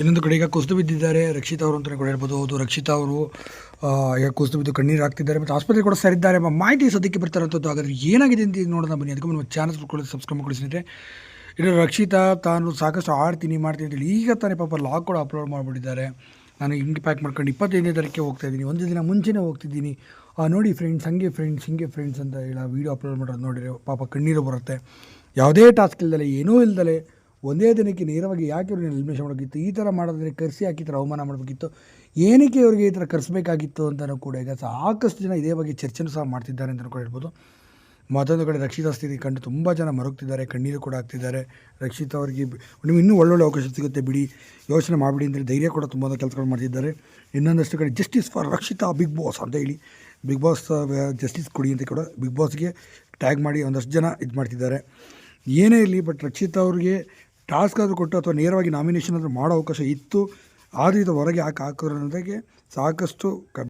ಇನ್ನೊಂದು ಕಡೆ ಈಗ ಕುಸಿದು ಬಿದ್ದಿದ್ದಾರೆ. ರಕ್ಷಿತಾ ಅವರು ಅಂತಲೇ ಕೂಡ ಹೇಳ್ಬೋದು. ಹೌದು, ರಕ್ಷಿತಾ ಅವರು ಈಗ ಕುಸಿದು ಬಿದ್ದು ಕಣ್ಣೀರು ಹಾಕ್ತಿದ್ದಾರೆ ಮತ್ತು ಆಸ್ಪತ್ರೆ ಕೂಡ ಸರಿದ್ದಾರೆ. ಎಂಬ ಮಾಹಿತಿ ಸದ್ಯಕ್ಕೆ ಬರ್ತಾರಂಥದ್ದು ಹಾಗಾದರೆ ಏನಾಗಿದೆ ಅಂತ ನೋಡೋಣ ಬನ್ನಿ. ಅದಕ್ಕೆ ನಮ್ಮ ಚಾನಲ್ ಕೂಡ ಸಬ್ಸ್ಕ್ರೈಬ್ ಮಾಡಿಸಿದ್ರೆ ಇನ್ನು ರಕ್ಷಿತಾ ತಾನು ಸಾಕಷ್ಟು ಆಡ್ತೀನಿ ಮಾಡ್ತೀನಿ ಅಂತೇಳಿ ಈಗ ತಾನೇ ಪಾಪ ಲಾಗ್ ಕೂಡ ಅಪ್ಲೋಡ್ ಮಾಡಿಬಿಟ್ಟಿದ್ದಾರೆ. ನಾನು ಹಿಂಗೆ ಪ್ಯಾಕ್ ಮಾಡ್ಕೊಂಡು ಇಪ್ಪತ್ತೈದನೇ ತಾರೀಕೆ ಹೋಗ್ತಾ ಇದ್ದೀನಿ. ಒಂದು ದಿನ ಮುಂಚೆನೇ ಹೋಗ್ತಿದ್ದೀನಿ. ನೋಡಿ ಫ್ರೆಂಡ್ಸ್ ಹಂಗೆ ಫ್ರೆಂಡ್ಸ್ ಹಿಂಗೆ ಫ್ರೆಂಡ್ಸ್ ಅಂತ ಹೇಳಿ ವೀಡಿಯೋ ಅಪ್ಲೋಡ್ ಮಾಡೋದು ನೋಡಿರಿ ಪಾಪ ಕಣ್ಣೀರು ಬರುತ್ತೆ. ಯಾವುದೇ ಟಾಸ್ಕ್ ಇಲ್ದಲೆ, ಏನೂ ಇಲ್ದಲೆ ಒಂದೇ ದಿನಕ್ಕೆ ನೇರವಾಗಿ ಯಾಕೆ ಇವ್ರನ್ನ ಎಲಿಮಿನೇಷನ್ ಮಾಡಬೇಕಿತ್ತು ಈ ಥರ ಮಾಡೋದ್ರೆ ಕರೆಸಿ ಈ ಥರ ಅವಮಾನ ಮಾಡಬೇಕಿತ್ತು ಏನಕ್ಕೆ ಇವರಿಗೆ ಈ ಥರ ಕರೆಸಬೇಕಾಗಿತ್ತು ಅಂತಲೂ ಕೂಡ ಈಗ ಸಾಕಷ್ಟು ಜನ ಇದೇ ಬಗ್ಗೆ ಚರ್ಚೆನೂ ಸಹ ಮಾಡ್ತಿದ್ದಾರೆ ಅಂತಲೂ ಕೂಡ ಹೇಳ್ಬೋದು. ಮತ್ತೊಂದು ಕಡೆ ರಕ್ಷಿತಾ ಸ್ಥಿತಿ ಕಂಡು ತುಂಬ ಜನ ಮರುಗ್ತಿದ್ದಾರೆ, ಕಣ್ಣೀರು ಕೂಡ ಆಗ್ತಿದ್ದಾರೆ ರಕ್ಷಿತಾ ಅವರಿಗೆ ನಿಮ್ಗೆ ಇನ್ನೂ ಒಳ್ಳೊಳ್ಳೆ ಅವಕಾಶ ಸಿಗುತ್ತೆ ಬಿಡಿ, ಯೋಚನೆ ಮಾಡಿಬಿಡಿ ಅಂದರೆ ಧೈರ್ಯ ಕೂಡ ತುಂಬ ಕೆಲಸಗಳು ಮಾಡ್ತಿದ್ದಾರೆ. ಇನ್ನೊಂದಷ್ಟು ಕಡೆ justice for Rakshita big boss ಅಂತ ಹೇಳಿ ಬಿಗ್ ಬಾಸ್ ಜಸ್ಟಿಸ್ ಕೊಡಿ ಅಂತ ಕೂಡ ಬಿಗ್ ಬಾಸ್ಗೆ ಟ್ಯಾಗ್ ಮಾಡಿ ಒಂದಷ್ಟು ಜನ ಇದು ಮಾಡ್ತಿದ್ದಾರೆ. ಏನೇ ಇರಲಿ ಬಟ್ ರಕ್ಷಿತಾ ಅವ್ರಿಗೆ ಟಾಸ್ಕ್ ಆದರೂ ಕೊಟ್ಟು ಅಥವಾ ನೇರವಾಗಿ ನಾಮಿನೇಷನ್ ಆದರೂ ಮಾಡೋ ಅವಕಾಶ ಇತ್ತು. ಆದರೆ ಇದು ಹೊರಗೆ ಹಾಕಿ ಹಾಕೋದ್ರೊಂದಿಗೆ ಸಾಕಷ್ಟು ಕ